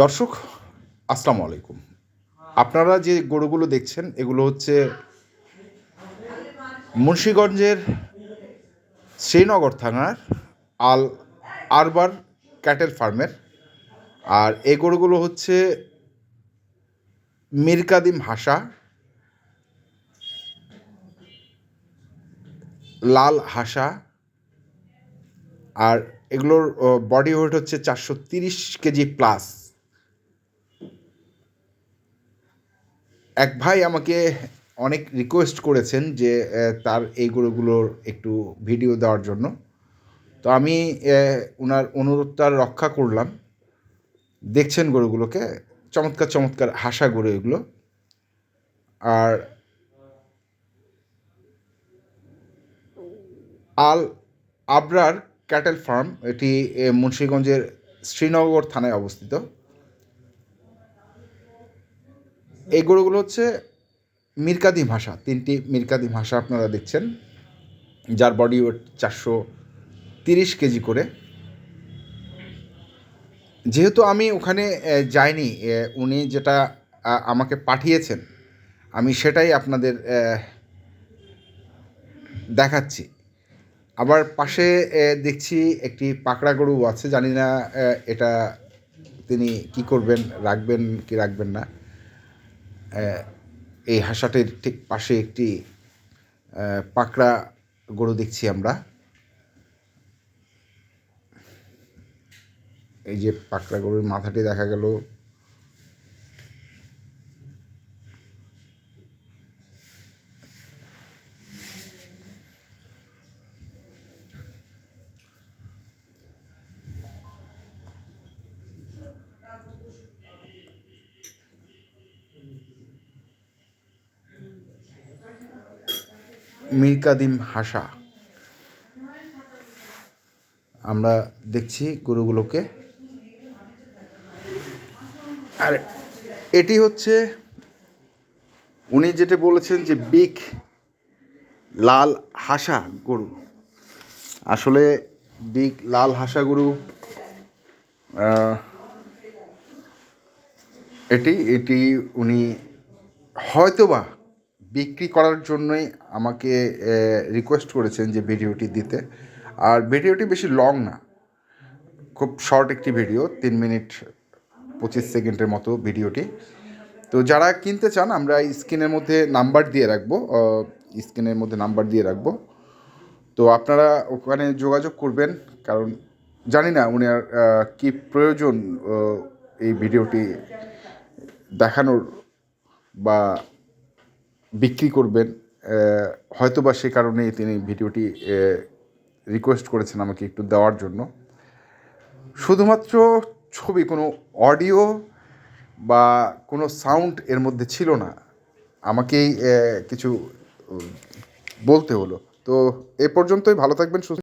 দর্শক, আসসালামু আলাইকুম। আপনারা যে গরুগুলো দেখছেন, এগুলো হচ্ছে মুন্সীগঞ্জের শ্রীনগর থানার আল আরবার ক্যাটেল ফার্মের। আর এই গরুগুলো হচ্ছে মিরকাদিম হাসা, লাল হাসা, আর এগুলোর বডি ওয়েট হচ্ছে চারশো তিরিশ কেজি প্লাস এক ভাই আমাকে অনেক রিকোয়েস্ট করেছেন যে তার এই গরুগুলোর একটু ভিডিও দেওয়ার জন্য। তো আমি ওনার অনুরোধটা রক্ষা করলাম। দেখছেন গরুগুলোকে, চমৎকার চমৎকার হাসা গরু এগুলো। আর আল আবরার ক্যাটেল ফার্ম, এটি মুন্সিগঞ্জের শ্রীনগর থানায় অবস্থিত। এই গরুগুলো হচ্ছে মিরকাদি ভাষা, তিনটি মিরকাদি ভাষা আপনারা দেখছেন, যার বডি ওয়েট চারশো তিরিশ কেজি করে। যেহেতু আমি ওখানে যাইনি উনি যেটা আমাকে পাঠিয়েছেন, আমি সেটাই আপনাদের দেখাচ্ছি। আবার পাশে দেখছি একটি পাকড়া গরু আছে, জানি না এটা তিনি কি করবেন, রাখবেন, কি রাখবেন না। এই হাসাটির ঠিক পাশে একটি পাকড়া গরু দেখছি আমরা। এই যে পাকড়া গরুর মাথাটি দেখা গেল। মিরকাদিম হাসা। আমরা দেখছি গরুগুলোকে। আর এটি হচ্ছে, উনি যেটা বলেছেন যে বিগ, লাল হাসা গরু। আসলে বিগ, লাল হাসা গরু এটি এটি উনি হয়তোবা বিক্রি করার জন্যই আমাকে রিকোয়েস্ট করেছেন যে ভিডিওটি দিতে। আর ভিডিওটি বেশি লং না। খুব শর্ট একটি ভিডিও, তিন মিনিট পঁচিশ সেকেন্ডের মতো ভিডিওটি। তো যারা কিনতে চান, আমরা স্ক্রিনের মধ্যে নাম্বার দিয়ে রাখব স্ক্রিনের মধ্যে নাম্বার দিয়ে রাখব। তো আপনারা ওখানে যোগাযোগ করবেন, কারণ জানি না উনি আর কী প্রয়োজন এই ভিডিওটি দেখানোর বা বিক্রি করবেন হয়তো বা সে কারণেই তিনি ভিডিওটি রিকোয়েস্ট করেছেন আমাকে একটু দেওয়ার জন্য। শুধুমাত্র ছবি, কোনো অডিও বা কোনো সাউন্ড এর মধ্যে ছিল না। আমাকেই কিছু বলতে হলো। তো এ পর্যন্তই, ভালো থাকবেন, সুস্থ